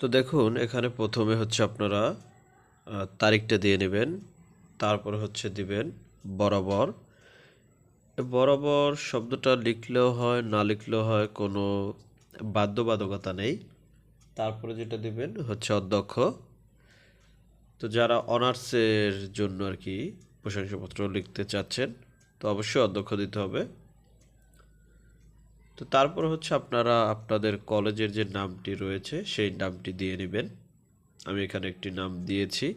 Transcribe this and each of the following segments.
তো দেখুন, এখানে প্রথমে হচ্ছে আপনারা তারিখটা দিয়ে নেবেন, তারপরে হচ্ছে দিবেন বরাবর। বরাবর শব্দটা লিখলেও হয়, না লিখলেও হয় কোনো বাধ্যবাধকতা নেই। তারপরে যেটা দিবেন হচ্ছে অধ্যক্ষ। তো যারা অনার্সের জন্য আর কি প্রশংসাপত্র লিখতে চাচ্ছেন, তো অবশ্যই অধ্যক্ষ দিতে হবে। তো তারপর হচ্ছে আপনারা আপনাদের কলেজের যে নামটি রয়েছে, সেই নামটি দিয়ে নেবেন। আমি এখানে একটি নাম দিয়েছি,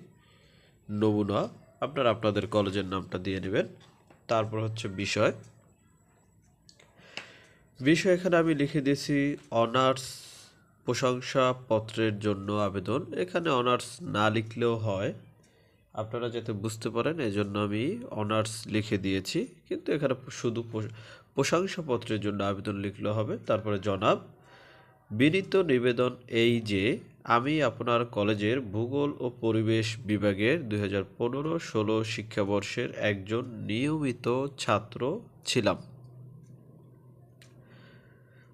নমুনা। আপনারা আপনাদের কলেজের নামটা দিয়ে নেবেন। তারপর হচ্ছে বিষয়। বিষয় এখানে আমি লিখে দিয়েছি, অনার্স প্রশংসাপত্রের জন্য আবেদন। এখানে অনার্স না লিখলেও হয়। আপনারা যাতে বুঝতে পারেন এই জন্য আমি অনার্স লিখে দিয়েছি। কিন্তু এখানে শুধু প্রশংসাপত্রের জন্য আবেদন লিখলে হবে। তারপরে জনাব, বিনীত নিবেদন এই যে, আমি আপনার কলেজের ভূগোল ও পরিবেশ বিভাগের দুই হাজার পনেরো ষোলো শিক্ষাবর্ষের একজন নিয়মিত ছাত্র ছিলাম।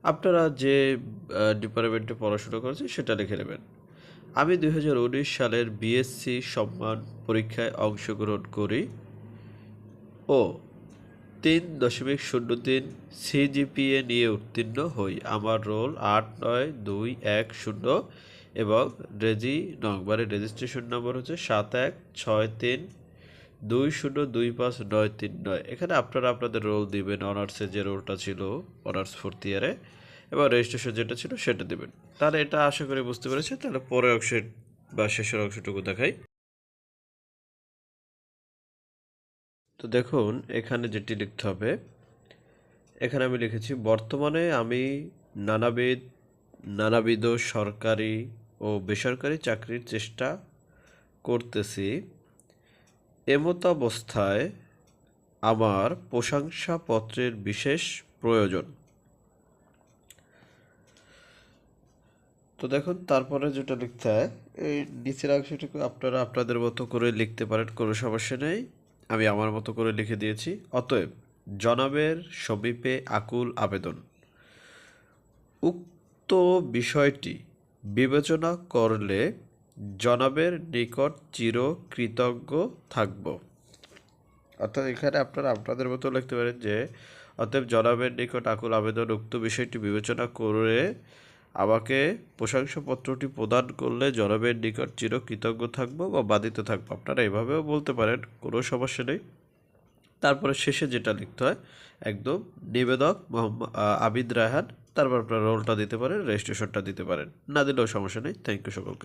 আপনারা যে ডিপার্টমেন্টে পড়াশোনা করেছেন, সেটা লিখে নেবেন। আমি দুই হাজার উনিশ সালের বিএসসি সম্মান পরীক্ষায় অংশগ্রহণ করি ও তিন দশমিক শূন্য তিন সিজিপিএ নিয়ে উত্তীর্ণ হই। আমার রোল আট নয় দুই এক শূন্য এবং রেজি নংবারের রেজিস্ট্রেশন নম্বর হচ্ছে সাত এক ছয় তিন দুই শূন্য দুই পাঁচ নয় তিন নয়। এখানে আপনারা আপনাদের রোল দিবেন অনার্সের যে রোলটা ছিল, অনার্স ফোর্থ ইয়ারে। এবং রেজিস্ট্রেশন যেটা ছিল সেটা দেবেন। তাহলে এটা আশা করি বুঝতে পেরেছেন তাহলে পরের অংশের বা শেষের অংশটুকু দেখাই। তো দেখুন, এখানে যেটি লিখতে হবে, এখানে আমি লিখেছি, বর্তমানে আমি নানাবিধ নানাবিধ সরকারি ও বেসরকারি চাকরির চেষ্টা করতেছি। এমতাবস্থায় আমার প্রশংসাপত্রের বিশেষ প্রয়োজন। তো দেখুন, তারপরে যেটা লিখতে হয়, এই নিচের অংশটুকু আপনারা আপনাদের মতো করে লিখতে পারেন, কোনো সমস্যা নেই। আমি আমার মতো করে লিখে দিয়েছি। অতএব, জনাবের সমীপে আকুল আবেদন। উক্ত বিষয়টি বিবেচনা করলে জনাবের নিকট চির কৃতজ্ঞ থাকব। অর্থাৎ এখানে আপনারা আপনাদের মতো লিখতে পারেন যে, অতএব জনাবের নিকট আকুল আবেদন উক্ত বিষয়টি বিবেচনা করে আমাকে প্রশংসাপত্রটি প্রদান করলে জনবের নিকট চির কৃতজ্ঞ থাকব বা বাধিত থাকব। আপনারা এভাবেও বলতে পারেন, কোনো সমস্যা নেই। তারপরে শেষে যেটা লিখতে হয়, একদম নিবেদক আবিদ রায়হান, তারপর আপনার রোলটা দিতে পারেন রেজিস্ট্রেশনটা দিতে পারেন। না দিলেও সমস্যা নেই। থ্যাংক ইউ সকলকে।